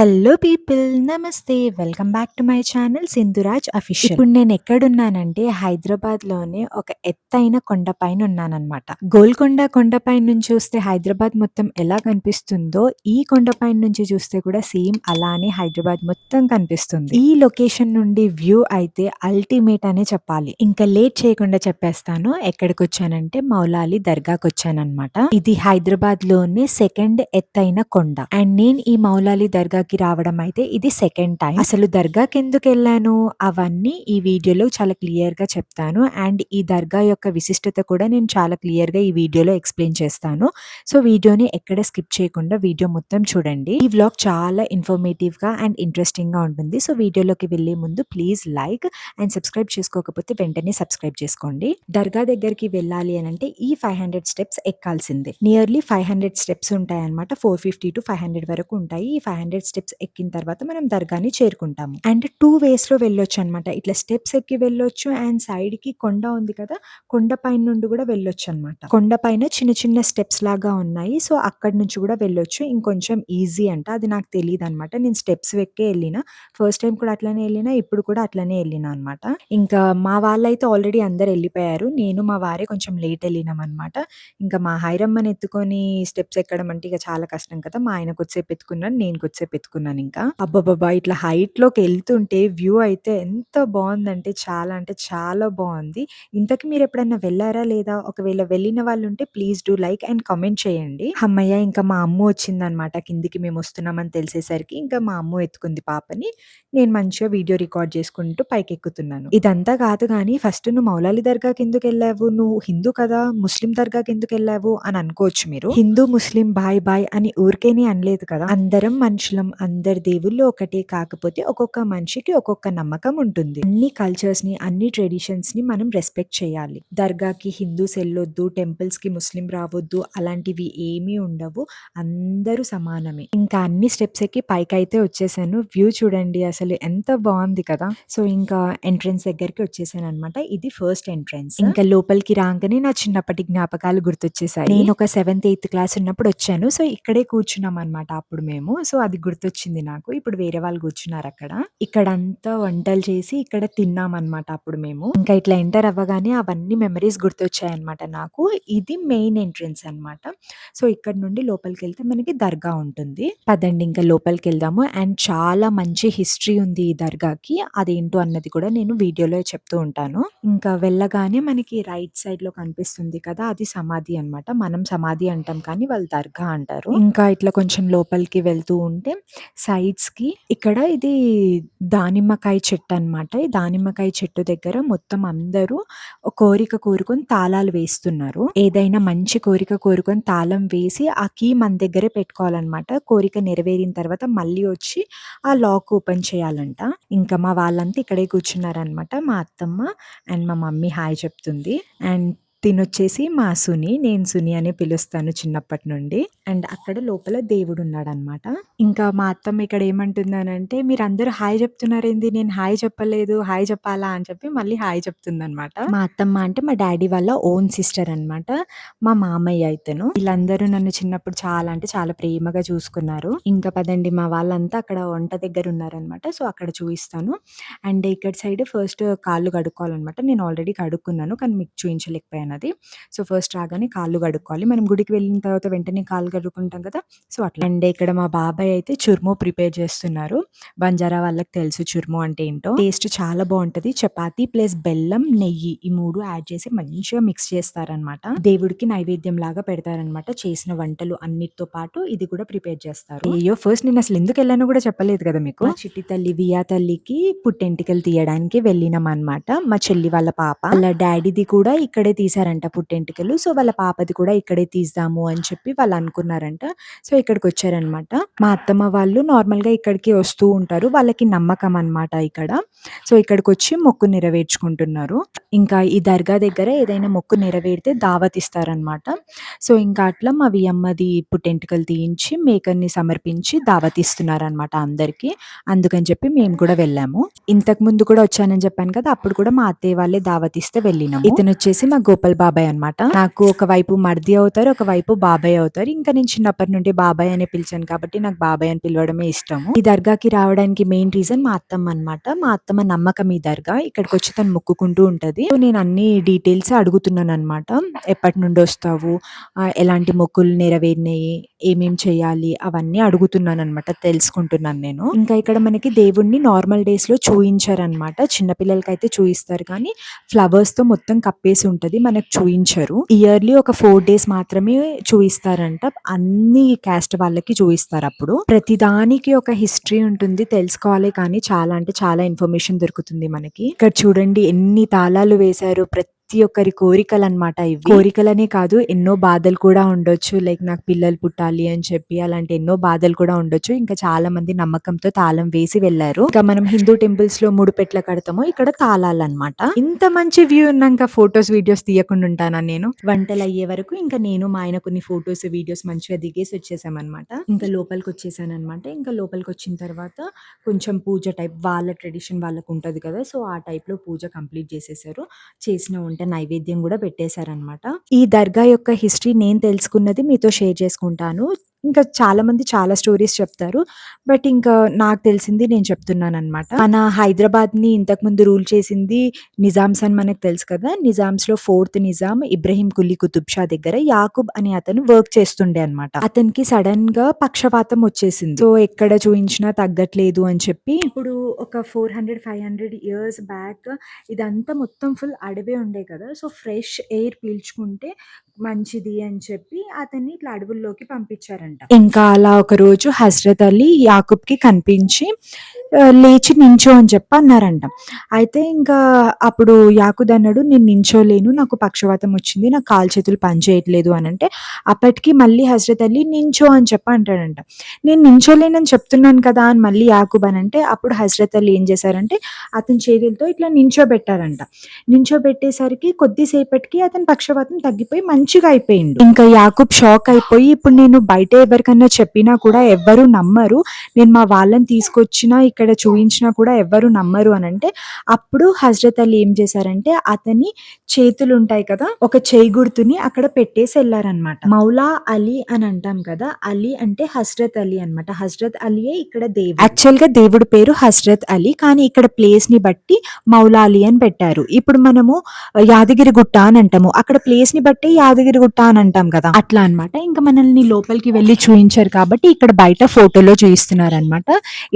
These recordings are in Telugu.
హలో పీపుల్ నమస్తే welcome back to my channel Sindhuraj official ఇప్పుడు నేను ఎక్కడున్నానంటే హైదరాబాద్లోనే ఒక ఎత్తైన కొండ పైన ఉన్నానన్నమాట. గోల్కొండ కొండపైన నుంచి చూస్తే హైదరాబాద్ మొత్తం ఎలా కనిపిస్తుందో ఈ కొండపైన నుంచి చూస్తే కూడా సేమ్ అలానే హైదరాబాద్ మొత్తం కనిపిస్తుంది. ఈ లొకేషన్ నుండి వ్యూ అయితే అల్టిమేట్ అనే చెప్పాలి. ఇంకా లేట్ చేయకుండా చెప్పేస్తాను. ఎక్కడికి వచ్చానంటే మౌలాలి దర్గాకి వచ్చానన్నమాట ఇది హైదరాబాద్లోనే సెకండ్ ఎత్తైన కొండ. అండ్ నేను ఈ మౌలాలి దర్గా దర్గాకి రావడం అయితే ఇది సెకండ్ టైం అసలు దర్గాకి ఎందుకు వెళ్ళాను? అవన్నీ ఈ వీడియోలో చాలా క్లియర్గా చెప్తాను. అండ్ ఈ దర్గా యొక్క విశిష్టత కూడా నేను చాలా క్లియర్గా ఈ వీడియోలో ఎక్స్ప్లెయిన్ చేస్తాను. సో వీడియోని ఎక్కడ స్కిప్ చేయకుండా వీడియో మొత్తం చూడండి. ఈ వ్లాగ్ చాలా ఇన్ఫర్మేటివ్గా అండ్ ఇంట్రెస్టింగ్గా ఉంటుంది. సో వీడియోలోకి వెళ్ళే ముందు ప్లీజ్ లైక్ అండ్ సబ్స్క్రైబ్ చేసుకోకపోతే వెంటనే సబ్స్క్రైబ్ చేసుకోండి. దర్గా దగ్గరికి వెళ్ళాలి అని అంటే ఈ ఫైవ్ హండ్రెడ్ స్టెప్స్ ఎక్కాల్సిందే. నియర్లీ ఫైవ్ హండ్రెడ్ స్టెప్స్ ఉంటాయి అనమాట four fifty to five hundred వరకు ఉంటాయి. ఈ ఫైవ్ హండ్రెడ్ స్టెప్స్ ఎక్కిన తర్వాత మనం దర్గాని చేరుకుంటాము. అండ్ టూ వేస్లో వెళ్ళొచ్చు అనమాట ఇట్లా స్టెప్స్ ఎక్కి వెళ్ళొచ్చు అండ్ సైడ్కి కొండ ఉంది కదా కొండ పైన నుండి కూడా వెళ్ళొచ్చు అనమాట కొండ పైన చిన్న చిన్న స్టెప్స్ లాగా ఉన్నాయి. సో అక్కడ నుంచి కూడా వెళ్ళొచ్చు. ఇంకొంచెం ఈజీ అంట. అది నాకు తెలియదు అనమాట నేను స్టెప్స్ ఎక్కే వెళ్ళిన. ఫస్ట్ టైం కూడా అట్లనే వెళ్ళినా. ఇప్పుడు కూడా అట్లనే వెళ్ళిన అనమాట ఇంకా మా వాళ్ళైతే ఆల్రెడీ అందరు వెళ్ళిపోయారు. నేను మా వారే కొంచెం లేట్ వెళ్ళినాం అనమాట ఇంకా మా హైరమ్మని ఎత్తుకొని స్టెప్స్ ఎక్కడం అంటే ఇక చాలా కష్టం కదా. మా ఆయన కొద్దిసేపు ఎత్తుకున్నాను నేను కొద్దిసేపు ఎత్తుకున్నాను ఇంకా అబ్బబ్బబ్బా! ఇట్లా హైట్లోకి వెళ్తుంటే వ్యూ అయితే ఎంత బాగుందంటే చాలా అంటే చాలా బాగుంది. ఇంతకు మీరు ఎప్పుడైనా వెళ్ళారా లేదా? ఒకవేళ వెళ్ళిన వాళ్ళు ఉంటే please do like and comment చేయండి. అమ్మయ్య ఇంకా మా అమ్మ వచ్చిందనమాట కిందికి మేము వస్తున్నామని తెలిసేసరికి ఇంకా మా అమ్మ ఎత్తుకుంది పాపని. నేను మంచిగా వీడియో రికార్డ్ చేసుకుంటూ పైకి ఎక్కుతున్నాను ఇదంతా కాదు కానీ ఫస్ట్ నువ్వు మౌలాలి దర్గాకి ఎందుకు వెళ్ళావు. నువ్వు హిందూ కదా? ముస్లిం దర్గాకి ఎందుకు వెళ్ళావు అని అనుకోవచ్చు మీరు. హిందూ ముస్లిం బాయ్ బాయ్ అని ఊరికేనే అనలేదు కదా? అందరం మనుషులం అందరి దేవుళ్ళు ఒకటే. కాకపోతే ఒక్కొక్క మనిషికి ఒక్కొక్క నమ్మకం ఉంటుంది. అన్ని కల్చర్స్ని అన్ని ట్రెడిషన్స్ని మనం రెస్పెక్ట్ చేయాలి. దర్గాకి హిందూస్ వెళ్ళొద్దు టెంపుల్స్కి ముస్లిం రావద్దు అలాంటివి ఏమీ ఉండవు. అందరూ సమానమే. ఇంకా అన్ని స్టెప్స్ ఎక్కి పైకైతే వచ్చేసాను. వ్యూ చూడండి అసలు ఎంత బాగుంది కదా. సో ఇంకా ఎంట్రన్స్ దగ్గరికి వచ్చేసాను అనమాట ఇది ఫస్ట్ ఎంట్రన్స్ ఇంకా లోపలికి రాగానే నా చిన్నప్పటి జ్ఞాపకాలు గుర్తొచ్చేసాయి. నేను ఒక సెవెంత్ ఎయిత్ క్లాస్ ఉన్నప్పుడు వచ్చాను. సో ఇక్కడే కూర్చున్నాం అనమాట అప్పుడు మేము. సో అది గుర్తొచ్చింది నాకు. ఇప్పుడు వేరే వాళ్ళు కూర్చున్నారు అక్కడ. ఇక్కడ అంతా వంటలు చేసి ఇక్కడ తిన్నాం అనమాట అప్పుడు మేము. ఇంకా ఇట్లా ఎంటర్ అవ్వగానే అవన్నీ మెమరీస్ గుర్తొచ్చాయి అనమాట నాకు. ఇది మెయిన్ ఎంట్రన్స్ అన్నమాట. సో ఇక్కడ నుండి లోపలికి వెళ్తే మనకి దర్గా ఉంటుంది. పదండి ఇంకా లోపలికి వెళ్దాము. అండ్ చాలా మంచి హిస్టరీ ఉంది ఈ దర్గాకి. అదేంటో అన్నది కూడా నేను వీడియోలో చెప్తూ ఉంటాను. ఇంకా వెళ్ళగానే మనకి రైట్ సైడ్లో కనిపిస్తుంది కదా అది సమాధి అనమాట మనం సమాధి అంటాం కానీ వాళ్ళు దర్గా అంటారు. ఇంకా ఇట్లా కొంచెం లోపలికి వెళ్తూ ఉంటే సైడ్స్కి. ఇక్కడ ఇది దానిమ్మకాయ చెట్టు అన్నమాట. ఈ దానిమ్మకాయ చెట్టు దగ్గర మొత్తం అందరూ ఒక కోరిక కోరుకొని తాళాలు వేస్తున్నారు. ఏదైనా మంచి కోరిక కోరుకొని తాళం వేసి ఆ కీ మన దగ్గరే పెట్టుకోవాలన్నమాట. కోరిక నెరవేరిన తర్వాత మళ్ళీ వచ్చి ఆ లాక్ ఓపెన్ చేయాలంట. ఇంకా మా వాళ్ళంతా ఇక్కడే కూర్చున్నారనమాట మా అత్తమ్మ అండ్ మా మమ్మీ హాయ్ చెప్తుంది. అండ్ తినొచ్చేసి మా సుని నేను సుని అని పిలుస్తాను చిన్నప్పటి నుండి. అండ్ అక్కడ లోపల దేవుడు ఉన్నాడనమాట ఇంకా మా అత్తమ్మ ఇక్కడ ఏమంటుందనంటే మీరు అందరూ హాయ్ చెప్తున్నారేంది? నేను హాయ్ చెప్పలేదు. హాయ్ చెప్పాలా? అని చెప్పి మళ్ళీ హాయ్ చెప్తుందనమాట. మా అత్తమ్మ అంటే మా డాడీ వాళ్ళ ఓన్ సిస్టర్ అనమాట. మా మామయ్య అయితేను వీళ్ళందరూ నన్ను చిన్నప్పుడు చాలా అంటే చాలా ప్రేమగా చూసుకున్నారు. ఇంకా పదండి మా వాళ్ళంతా అక్కడ వంట దగ్గర ఉన్నారనమాట. సో అక్కడ చూపిస్తాను. అండ్ ఇక్కడ సైడ్ ఫస్ట్ కాళ్ళు కడుక్కోవాలన్నమాట. నేను ఆల్రెడీ కడుక్కున్నాను కానీ మీకు చూపించలేకపోయాను. అన్నది. సో ఫస్ట్ రాగానే కాళ్ళు కడుక్కోవాలి. మనం గుడికి వెళ్ళిన తర్వాత వెంటనే కాళ్ళు కడుక్కుంటాం కదా! సో అట్లా. అండ్ ఇక్కడ మా బాబాయ్ అయితే చుర్మో ప్రిపేర్ చేస్తున్నారు. బంజారా వాళ్ళకి తెలుసు చుర్మో అంటే ఏంటో. టేస్ట్ చాలా బాగుంటది. చపాతీ ప్లస్ బెల్లం నెయ్యి ఈ మూడు యాడ్ చేసి మంచిగా మిక్స్ చేస్తారనమాట దేవుడికి నైవేద్యం లాగా పెడతారనమాట చేసిన వంటలు అన్నిటితో పాటు ఇది కూడా ప్రిపేర్ చేస్తారు. అయ్యో! ఫస్ట్ నేను అసలు ఎందుకు వెళ్ళానో కూడా చెప్పలేదు కదా మీకు? చిట్టి తల్లి వియా తల్లికి పుట్టెంటికలు తీయడానికి వెళ్ళినాం అనమాట మా చెల్లి వాళ్ళ పాప. వాళ్ళ డాడీది కూడా ఇక్కడే తీసారంట పుట్టెంటికలు. సో వాళ్ళ పాపది కూడా ఇక్కడే తీద్దాము అని చెప్పి వాళ్ళు అనుకున్నారంట. సో ఇక్కడికి వచ్చారనమాట మా అత్తమ్మ వాళ్ళు నార్మల్గా ఇక్కడికి వస్తూ ఉంటారు. వాళ్ళకి నమ్మకం అన్నమాట ఇక్కడ. సో ఇక్కడికి వచ్చి మొక్కు నెరవేర్చుకుంటున్నారు. ఇంకా ఈ దర్గా దగ్గర ఏదైనా మొక్కు నెరవేరితే దావత్ ఇస్తారనమాట. సో ఇంకా అట్లా మా వియమ్మది పుట్టెంటికలు తీయించి మేకర్ని సమర్పించి దావత్ ఇస్తున్నారనమాట అందరికి. అందుకని చెప్పి మేము కూడా వెళ్ళాము. ఇంతకు ముందు కూడా వచ్చానని చెప్పాను కదా అప్పుడు కూడా మా అత్తయ్య వాళ్ళే దావత్ ఇస్తే వెళ్ళినాము. ఇతను వచ్చేసి మా గోపాల డబల్ బాబాయ్ అన్నమాట. నాకు ఒకవైపు మర్ది అవుతారు. ఒకవైపు బాబాయ్ అవుతారు. ఇంకా నేను చిన్నప్పటి నుండి బాబాయ్ అని పిలిచాను కాబట్టి నాకు బాబాయ్ అని పిలవడమే ఇష్టము. ఈ దర్గాకి రావడానికి మెయిన్ రీజన్ మా అత్తమ్మ అన్నమాట. మా అత్తమ్మ నమ్మకం ఈ దర్గా. ఇక్కడికొచ్చి తను మొక్కుకుంటూ ఉంటది. నేను అన్ని డీటెయిల్స్ అడుగుతున్నాను అనమాట ఎప్పటి నుండి వస్తావు? ఎలాంటి మొక్కులు నెరవేరినాయి? ఏమేం చేయాలి? అవన్నీ అడుగుతున్నాను అనమాట తెలుసుకుంటున్నాను నేను. ఇంకా ఇక్కడ మనకి దేవుణ్ణి నార్మల్ డేస్లో చూయించరన్నమాట. చిన్నపిల్లలకి అయితే చూయిస్తారు కానీ ఫ్లవర్స్తో మొత్తం కప్పేసి ఉంటది. మనకు చూయించరు. ఇయర్‌లీ ఒక ఫోర్ డేస్ మాత్రమే చూయిస్తారంట. అన్ని క్యాస్ట్ వాళ్ళకి చూయిస్తారప్పుడు. ప్రతి దానికి ఒక హిస్టరీ ఉంటుంది. తెలుసుకోవాలి కానీ చాలా అంటే చాలా ఇన్ఫర్మేషన్ దొరుకుతుంది మనకి. ఇక్కడ చూడండి ఎన్ని తాళాలు వేశారు ప్రతి ప్రతి ఒక్కరి కోరికలన్నమాట ఇవి. కోరికలనే కాదు ఎన్నో బాధలు కూడా ఉండొచ్చు. లైక్ నాకు పిల్లలు పుట్టాలి అని చెప్పి అలాంటి ఎన్నో బాధలు కూడా ఉండొచ్చు. ఇంకా చాలా మంది నమ్మకంతో తాళం వేసి వెళ్ళారు. ఇంకా మనం హిందూ టెంపుల్స్లో మూడు పెట్ల కడతామో ఇక్కడ తాళాలు అనమాట ఇంత మంచి వ్యూ ఉన్నాక ఫొటోస్ వీడియోస్ తీయకుండా ఉంటానా నేను? వంటలు అయ్యే వరకు ఇంకా నేను మా ఆయన కొన్ని ఫొటోస్ వీడియోస్ మంచిగా దిగేసి వచ్చేసామన్నమాట. ఇంకా లోపలికి వచ్చేసాను అనమాట ఇంకా లోపలికి వచ్చిన తర్వాత కొంచెం పూజ టైప్ వాళ్ళ ట్రెడిషన్ వాళ్ళకు ఉంటది కదా! సో ఆ టైప్లో పూజ కంప్లీట్ చేసేసారు. చేసిన వంట నైవేద్యం కూడా పెట్టేసారన్నమాట. ఈ దర్గా యొక్క హిస్టరీ నేను తెలుసుకున్నది మీతో షేర్ చేసుకుంటాను. ఇంకా చాలా మంది చాలా స్టోరీస్ చెప్తారు. బట్ ఇంకా నాకు తెలిసింది నేను చెప్తున్నానన్నమాట. మన హైదరాబాద్‌ని ఇంతకుముందు రూల్ చేసింది నిజామ్స్ అని మనకు తెలుసు కదా! నిజామ్స్‌లో ఫోర్త్ నిజాం ఇబ్రహీం కులీ కుతుబ్ షా దగ్గర యాకూబ్ అనే అతను వర్క్ చేస్తుండే అన్నమాట. అతనికి సడెన్‌గా పక్షవాతం వచ్చేసింది. సో ఎక్కడ చూయించినా తగ్గట్లేదు అని చెప్పి ఇప్పుడు ఒక 400, 500 ఇయర్స్ బ్యాక్ ఇదంతా మొత్తం ఫుల్ అడవే ఉండే కదా! సో ఫ్రెష్ ఎయిర్ పీల్చుకుంటే మంచిది అని చెప్పి అతన్ని ఇట్లా అడవుల్లోకి పంపించారంట. ఇంకా అలా ఒకరోజు హజరత్ అలీ యాకూబ్‌కి కనిపించి లేచి నించో అని చెప్పి అన్నారంట. అయితే ఇంకా అప్పుడు యాకుద్ అన్నాడు నేను నించోలేను. నాకు పక్షవాతం వచ్చింది. నా కాలు చేతులు పనిచేయట్లేదు అని అంటే అప్పటికి మళ్ళీ హజరత్ అల్లి నించో అని చెప్పి అంటాడంట. నేను నించోలేనని చెప్తున్నాను కదా! అని మళ్ళీ యాకుబ్ అని అంటే అప్పుడు హజరత్ అల్లి ఏం చేశారంటే అతని చేతులతో ఇట్లా నించోబెట్టారంట. నించోబెట్టేసరికి కొద్దిసేపటికి అతని పక్షవాతం తగ్గిపోయి మంచిగా అయిపోయిండు. ఇంకా యాకుబ్ షాక్ అయిపోయి ఇప్పుడు నేను బయట ఎవరికన్నా చెప్పినా కూడా ఎవ్వరు నమ్మరు. నేను మా వాళ్ళని తీసుకొచ్చినా ఇక్కడ చూయించినా కూడా ఎవ్వరు నమ్మరు అని అంటే అప్పుడు హజరత్ అలీ ఏం చేశారంటే అతని చేతులు ఉంటాయి కదా! ఒక చేయి గుర్తుని అక్కడ పెట్టేసి వెళ్ళారనమాట మౌలా అలీ అని అంటాం కదా! అలీ అంటే హజరత్ అలీ అన్నమాట. హజరత్ అలీయే ఇక్కడ దేవుడు. యాక్చువల్‌గా దేవుడి పేరు హజరత్ అలీ. కానీ ఇక్కడ ప్లేస్ని బట్టి మౌలా అలీ అని పెట్టారు. ఇప్పుడు మనము యాదగిరి గుట్ట అని అంటాము. అక్కడ ప్లేస్ని బట్టి యాదగిరి గుట్ట అని అంటాం కదా! అట్లా అన్నమాట. ఇంకా మనల్ని లోపలికి వెళ్ళి చూయించారు కాబట్టి ఇక్కడ బయట ఫోటోలో చూయిస్తున్నారన్నమాట.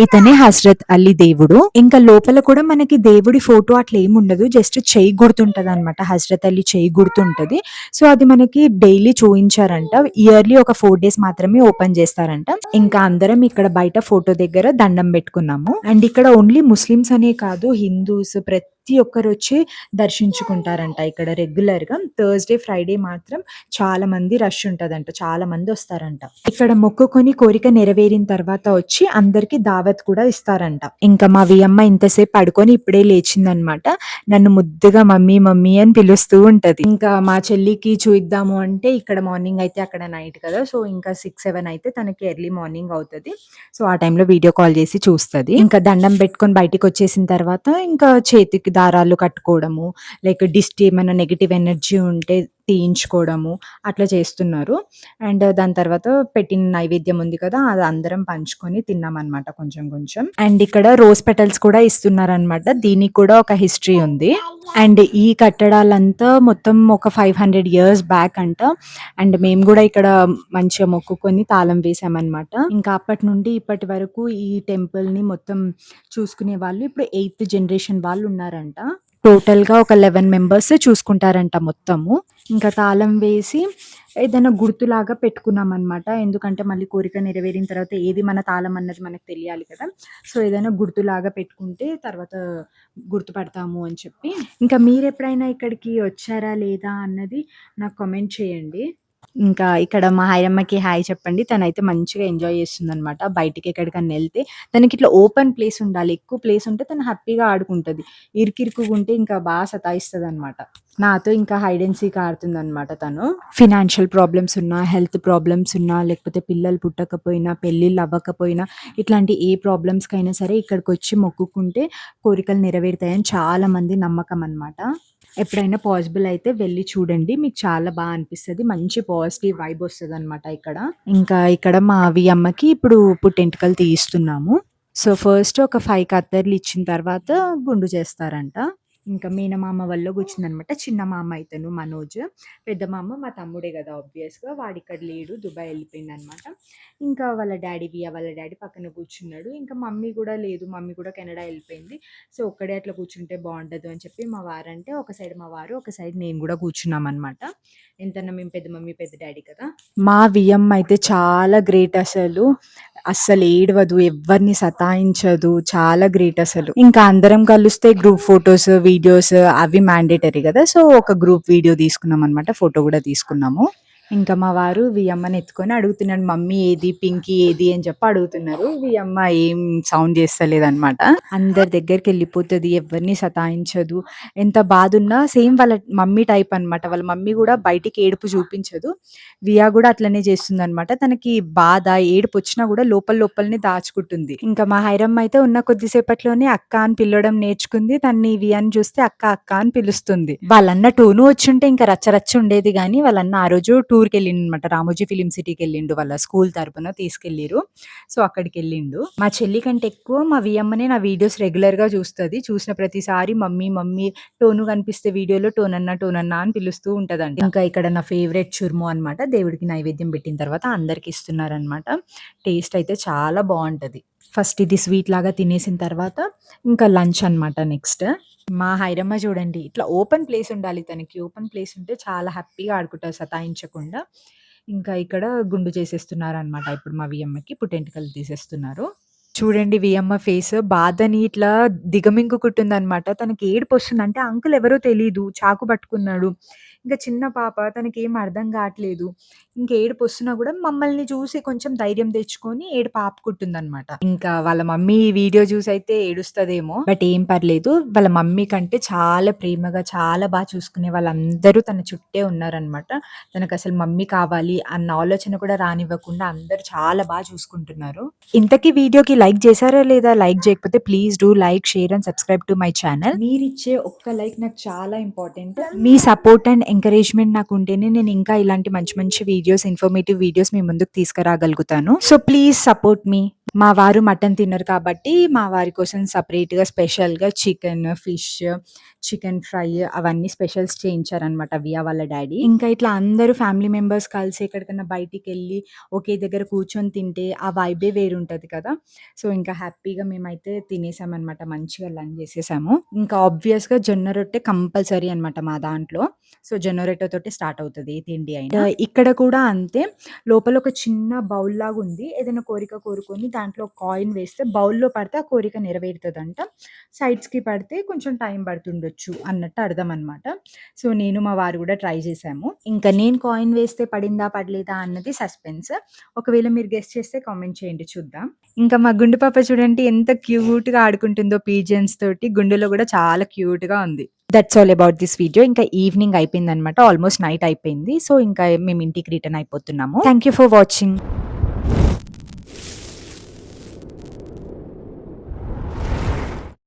ఇతనే హజరత్ అలీ దేవుడు. ఇంకా లోపల కూడా మనకి దేవుడి ఫోటో అట్లా ఏమి ఉండదు. జస్ట్ చెయ్యి గుర్తుంటదన్నమాట. హజరత్ అలీ చెయ్యి గుర్తుంటది. సో అది మనకి డైలీ చూయించారంట. ఇయర్‌లీ ఒక ఫోర్ డేస్ మాత్రమే ఓపెన్ చేస్తారంట. ఇంకా అందరం ఇక్కడ బయట ఫోటో దగ్గర దండం పెట్టుకున్నాము. అండ్ ఇక్కడ ఓన్లీ ముస్లిమ్స్ అనే కాదు హిందూస్ ప్రతి ఒక్కరు వచ్చి దర్శించుకుంటారంట ఇక్కడ రెగ్యులర్‌గా. థర్స్‌డే, ఫ్రైడే మాత్రం చాలా మంది రష్ ఉంటదంట. చాలా మంది వస్తారంట. ఇక్కడ మొక్కుకొని కోరిక నెరవేరిన తర్వాత వచ్చి అందరికి దావత్ కూడా ఇస్తారంట. ఇంకా మా వియమ్మ ఇంతసేపు పడుకొని ఇప్పుడే లేచిందనమాట నన్ను ముద్దుగా మమ్మీ మమ్మీ అని పిలుస్తూ ఉంటది. ఇంకా మా చెల్లికి చూద్దాము అంటే ఇక్కడ మార్నింగ్ అయితే అక్కడ నైట్ కదా! సో ఇంకా 6, 7 అయితే తనకి ఎర్లీ మార్నింగ్ అవుతది. సో ఆ టైంలో వీడియో కాల్ చేసి చూస్తది. ఇంకా దండం పెట్టుకొని బయటికి వచ్చేసిన తర్వాత ఇంకా చేతికి దారాలు కట్టుకోవడము, లైక్ డిస్ట్ ఏమైనా నెగిటివ్ ఎనర్జీ ఉంటే తీయించుకోవడము అట్లా చేస్తున్నారు. అండ్ దాని తర్వాత పెట్టిన నైవేద్యం ఉంది కదా! అది అందరం పంచుకొని తిన్నామన్నమాట కొంచెం కొంచెం. అండ్ ఇక్కడ రోజ్ పెటల్స్ కూడా ఇస్తున్నారనమాట దీనికి కూడా ఒక హిస్టరీ ఉంది. అండ్ ఈ కట్టడాలంతా మొత్తం ఒక 500 ఇయర్స్ బ్యాక్ అంట. అండ్ మేము కూడా ఇక్కడ మంచిగా మొక్కుకొని తాళం వేసామన్నమాట. ఇంకా అప్పటి నుండి ఇప్పటి వరకు ఈ టెంపుల్‌ని మొత్తం చూసుకునే వాళ్ళు ఇప్పుడు ఎయిత్ జనరేషన్ వాళ్ళు ఉన్నారంట. టోటల్‌గా ఒక 11 మెంబర్స్ చూసుకుంటారంట మొత్తము. ఇంకా తాళం వేసి ఏదైనా గుర్తులాగా పెట్టుకున్నాం అనమాట ఎందుకంటే మళ్ళీ కోరిక నెరవేరిన తర్వాత ఏది మన తాళం అన్నది మనకు తెలియాలి కదా! సో ఏదైనా గుర్తులాగా పెట్టుకుంటే తర్వాత గుర్తుపడతాము అని చెప్పి. ఇంకా మీరు ఎప్పుడైనా ఇక్కడికి వచ్చారా లేదా అన్నది నాకు కామెంట్ చేయండి. ఇంకా ఇక్కడ మా హైరమ్మకి హాయ్ చెప్పండి. తనైతే మంచిగా ఎంజాయ్ చేస్తుందనమాట బయటికి ఎక్కడికన్నా వెళ్తే తనకి ఇట్లా ఓపెన్ ప్లేస్ ఉండాలి. ఎక్కువ ప్లేస్ ఉంటే తను హ్యాపీగా ఆడుకుంటది. ఇరుకిరుకుగా ఉంటే ఇంకా బాగా సతాయిస్తదన్నమాట. నాతో ఇంకా హైడ్ ఆడుతుంది అనమాట తను. ఫినాన్షియల్ ప్రాబ్లమ్స్ ఉన్నా, హెల్త్ ప్రాబ్లమ్స్ ఉన్నా, లేకపోతే పిల్లలు పుట్టకపోయినా, పెళ్ళిళ్ళు అవ్వకపోయినా ఇట్లాంటి ఏ ప్రాబ్లమ్స్‌కైనా సరే ఇక్కడికి వచ్చి మొక్కుకుంటే కోరికలు నెరవేరుతాయని చాలా మంది నమ్మకం అన్నమాట. ఎప్పుడైనా పాసిబుల్ అయితే వెళ్ళి చూడండి. మీకు చాలా బాగా అనిపిస్తుంది. మంచి పాజిటివ్ వైబ్ వస్తుంది అనమాట ఇక్కడ. ఇంకా ఇక్కడ మా అవి అమ్మకి ఇప్పుడు పుట్టెంటుకలు తీయిస్తున్నాము. సో ఫస్ట్ ఒక ఫైవ్ కత్తెర్లు ఇచ్చిన తర్వాత గుండు చేస్తారంట. ఇంకా మీనమామ వల్ల కూర్చుందనమాట చిన్న మామ అయితేను మనోజ్. పెద్ద మామ మా తమ్ముడే కదా ఆబ్వియస్గా వాడు ఇక్కడ లేడు దుబాయ్ వెళ్ళిపోయింది అనమాట ఇంకా వాళ్ళ డాడీ వియా వాళ్ళ డాడీ పక్కన కూర్చున్నాడు. ఇంకా మమ్మీ కూడా లేదు. మమ్మీ కూడా కెనడా వెళ్ళిపోయింది. సో ఒక్కడే అట్లా కూర్చుంటే బాగుండదు అని చెప్పి మా వారంటే ఒక సైడ్ మా వారు ఒక సైడ్ నేను కూడా కూర్చున్నాం అనమాట ఎంతన్నా మేము పెద్ద మమ్మీ పెద్ద డాడీ కదా. మా వియమ్మ అయితే చాలా గ్రేట్ అసలు. అస్సలు ఏడవదు ఎవరిని సతాయించదు. చాలా గ్రేట్ అసలు. ఇంకా అందరం కలిస్తే గ్రూప్ ఫొటోస్ వీడియోస్ అవి మ్యాండేటరీ కదా. సో ఒక గ్రూప్ వీడియో తీసుకున్నాం అనమాట ఫోటో కూడా తీసుకున్నాము. ఇంకా మా వారు వియమ్మని ఎత్తుకొని అడుగుతున్నాడు మమ్మీ ఏది పింకీ ఏది? అని చెప్పి అడుగుతున్నారు. వియమ్మ ఏం సౌండ్ చేస్తలేదు అనమాట అందరి దగ్గరికి వెళ్ళిపోతుంది ఎవరిని సతాయించదు. ఎంత బాధ ఉన్నా సేమ్ వాళ్ళ మమ్మీ టైప్ అనమాట వాళ్ళ మమ్మీ కూడా బయటికి ఏడుపు చూపించదు. వియా కూడా అట్లనే చేస్తుంది అనమాట తనకి బాధ ఏడుపు వచ్చినా కూడా లోపల లోపలనే దాచుకుంటుంది. ఇంకా మా హైరమ్మ అయితే ఉన్న కొద్దిసేపట్లోనే అక్క అని పిలవడం నేర్చుకుంది. తన్ని వియాని చూస్తే అక్క అక్క అని పిలుస్తుంది. వాళ్ళన్న టోను వచ్చుంటే ఇంకా రచ్చరచ్చ ఉండేది కానీ వాళ్ళన్న ఆ రోజు టూర్కి వెళ్ళిండు అనమాట రామోజీ ఫిలిం సిటీకి వెళ్ళిండు వాళ్ళ స్కూల్ తరపున తీసుకెళ్ళిరు. సో అక్కడికి వెళ్ళిండు మా చెల్లి కంటే ఎక్కువ మా వియమ్మనే నా వీడియోస్ రెగ్యులర్గా చూస్తుంది. చూసిన ప్రతిసారి మమ్మీ మమ్మీ టోను కనిపిస్తే వీడియోలో టోన్ అన్న టోన్ అన్న అని పిలుస్తూ ఉంటదండి. ఇంకా ఇక్కడ నా ఫేవరెట్ చుర్ము అన్నమాట దేవుడికి నైవేద్యం పెట్టిన తర్వాత అందరికి ఇస్తున్నారనమాట. టేస్ట్ అయితే చాలా బాగుంటది ఫస్ట్ ఇది స్వీట్ లాగా తినేసిన తర్వాత ఇంకా లంచ్ అనమాట నెక్స్ట్. మా హైరమ్మ చూడండి ఇట్లా ఓపెన్ ప్లేస్ ఉండాలి తనకి. ఓపెన్ ప్లేస్ ఉంటే చాలా హ్యాపీగా ఆడుకుంటారు సతాయించకుండా. ఇంకా ఇక్కడ గుండు చేసేస్తున్నారు అనమాట ఇప్పుడు మా వియమ్మకి పుట్టెంటుకలు తీసేస్తున్నారు. చూడండి వియమ్మ ఫేస్ బాధని ఇట్లా దిగమింగుకుంటుందనమాట తనకి ఏడుపు వస్తుంది అంటే అంకుల్ ఎవరో తెలియదు చాకు పట్టుకున్నాడు. ఇంకా చిన్న పాప తనకి ఏం అర్థం కావట్లేదు. ఇంకా ఏడుపు వస్తున్నా కూడా మమ్మల్ని చూసి కొంచెం ధైర్యం తెచ్చుకొని ఏడుపు ఆపుకుంటుందన్నమాట ఇంకా వాళ్ళ మమ్మీ వీడియో చూసి అయితే ఏడుస్తుందేమో. బట్ ఏం పర్లేదు వాళ్ళ మమ్మీ కంటే చాలా ప్రేమగా చాలా బాగా చూసుకునే వాళ్ళందరూ తన చుట్టే ఉన్నారనమాట. తనకు అసలు మమ్మీ కావాలి అన్న ఆలోచన కూడా రానివ్వకుండా అందరూ చాలా బాగా చూసుకుంటున్నారు. ఇంతకీ వీడియోకి లైక్ చేశారా లేదా? లైక్ చేయకపోతే please do like share and subscribe to my channel. మీరు ఇచ్చే ఒక్క లైక్ నాకు చాలా ఇంపార్టెంట్. మీ సపోర్ట్ అండ్ ఎంకరేజ్మెంట్ నాకు ఉంటేనే నేను ఇంకా ఇలాంటి మంచి మంచి వీడియోస్ ఇన్ఫర్మేటివ్ వీడియోస్ మీ ముందుకు తీసుకురాగలుగుతాను. సో ప్లీజ్ సపోర్ట్ మీ మా వారు మటన్ తిన్నారు కాబట్టి మా వారి కోసం సపరేట్గా స్పెషల్గా చికెన్ ఫిష్ చికెన్ ఫ్రై అవన్నీ స్పెషల్స్ చేయించారనమాట వియా వాళ్ళ డాడీ. ఇంకా ఇట్లా అందరూ ఫ్యామిలీ మెంబర్స్ కలిసి ఎక్కడికైనా బయటికి వెళ్ళి ఒకే దగ్గర కూర్చొని తింటే ఆ వైబే వేరు ఉంటుంది కదా. సో ఇంకా హ్యాపీగా మేమైతే తినేసామన్నమాట మంచిగా లంచ్ చేసేసాము. ఇంకా ఆబ్వియస్గా జొన్న రొట్టె కంపల్సరీ అనమాట మా దాంట్లో. సో జొన్న రొట్టె తోటి స్టార్ట్ అవుతుంది తిండి అయినా. ఇక్కడ కూడా అంతే లోపల ఒక చిన్న బౌల్ లాగా ఉంది ఏదైనా కోరిక కోరుకొని దాంట్లో కాయిన్ వేస్తే బౌల్లో పడితే ఆ కోరిక నెరవేరుతుందంట. సైడ్స్కి పడితే కొంచెం టైం పడుతుండొచ్చు. అన్నట్టు అర్థం అనమాట సో నేను మా వారు కూడా ట్రై చేశాము. ఇంకా నేను కాయిన్ వేస్తే పడిందా పడలేదా అన్నది సస్పెన్స్. ఒకవేళ మీరు గెస్ట్ చేస్తే కామెంట్ చేయండి చూద్దాం. ఇంకా మా గుండు పాప చూడండి ఎంత క్యూట్గా ఆడుకుంటుందో పీజన్స్ తోటి. గుండెలో కూడా చాలా క్యూట్గా ఉంది. That's all about this video ఇంకా ఈవినింగ్ అయిపోయింది అనమాట ఆల్మోస్ట్ నైట్ అయిపోయింది. సో ఇంకా మేము ఇంటికి return అయిపోతున్నాము. Thank you for watching